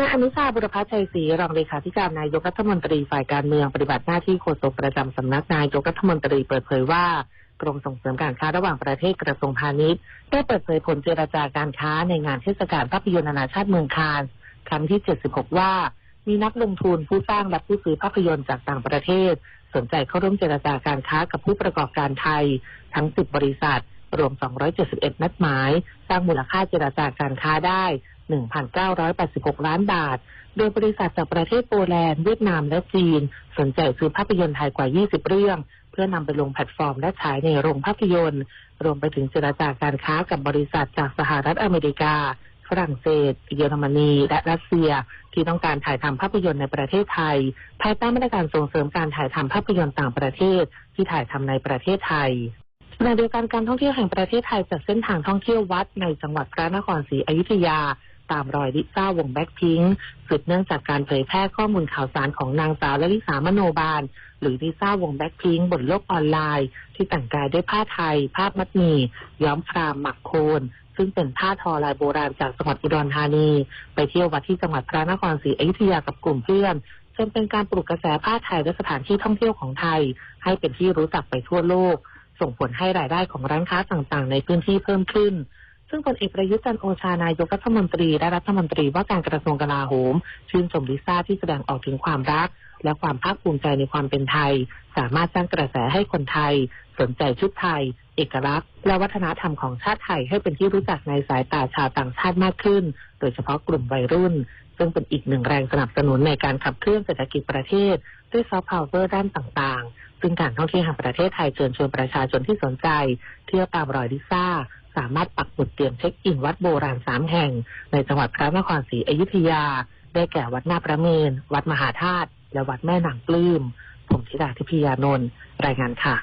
นายอนุชาบุรพัชชัยศรีรองเลขาธิการนายกรัฐมนตรีฝ่ายการเมืองปฏิบัติหน้าที่โฆษกประจำสำนักนายกรัฐมนตรีเปิดเผยว่ากรมส่งเสริมการค้าระหว่างประเทศกระทรวงพาณิชย์ได้เปิดเผยผลเจรจาการค้าในงานเทศกาลภาพยนตร์นานาชาติเมืองคานครั้งที่ 76 ว่า มีนักลงทุนผู้สร้างและผู้ซื้อภาพยนตร์จากต่างประเทศ สนใจเข้าร่วมเจรจาการค้ากับผู้ประกอบการไทย ทั้ง 10 บริษัท รวม 271 นัดหมาย สร้างมูลค่าเจรจาการค้าได้ 1,986 ล้านบาท โดยบริษัทจากประเทศโปแลนด์ เวียดนามและจีน สนใจซื้อภาพยนตร์ไทยกว่า 20 เรื่อง เพื่อนำไปลงแพลตฟอร์มและฉายในโรงภาพยนตร์ รวมไปถึงเจรจาการค้ากับบริษัทจากสหรัฐอเมริกา ฝรั่งเศส เยอรมนี และรัสเซีย ที่ต้องการถ่ายทำภาพยนตร์ในประเทศไทย ภายใต้มาตรการส่งเสริมการถ่ายทำภาพยนตร์ต่างประเทศ ที่ถ่ายทำในประเทศไทยขณะเดียวกันการท่องเที่ยวแห่งประเทศไทยจัดเส้นทางท่องเที่ยววัดในจังหวัดพระนครศรีอยุธยา ตามรอยลิซ่าวงแบ็คพิงค์สืบเนื่องจากการเผยแพร่ข้อมูลข่าวสารของนางสาวลลิสามโนบาล หรือลิซ่าวงแบ็คพิงค์บนโลกออนไลน์ ที่แต่งกายด้วยผ้าไทยภาพมัดหมี่ย้อมครามหมักโคนซึ่งเป็นผ้าทอลายโบราณจากจังหวัดอุดรธานี ไปเที่ยววัดที่จังหวัดพระนครศรีอยุธยากับกลุ่มเพื่อนจนเป็นการปลุกกระแสผ้าไทยและสถานที่ท่องเที่ยวของไทย ให้เป็นที่รู้จักไปทั่วโลก ส่งผลให้รายได้ของร้านค้าต่างๆ ในพื้นที่เพิ่มขึ้น ซึ่งพลเอกประยุทธ์จันโอชานายกรัฐมนตรีและรัฐมนตรีว่าการกระทรวงกลาโหม ชื่นชมลิซ่าที่แสดงออกถึงความรัก และความภาคภูมิใจในความเป็นไทย สามารถสร้างกระแสให้คนไทย สนใจชุดไทย เอกลักษณ์ และวัฒนธรรมของชาติไทยให้เป็นที่รู้จักในสายตาชาวต่างชาติมากขึ้น โดยเฉพาะกลุ่มวัยรุ่น ซึ่งเป็นอีกหนึ่งแรงสนับสนุนในการขับเคลื่อนเศรษฐกิจประเทศ ด้วยซอฟต์พาวเวอร์ด้านต่างๆ ซึ่งการท่องเที่ยวแห่งประเทศไทยเชิญชวนประชาชนที่สนใจ เที่ยวตามรอยลิซ่า สามารถปักหมุดเตรียมเช็คอินวัดโบราณสามแห่ง ในจังหวัดพระนครศรีอยุธยา ได้แก่วัดนาประเมน วัดมหาธาตุและวัดแม่นางปลื้ม ผมธิดาทิพยานนท์รายงานค่ะ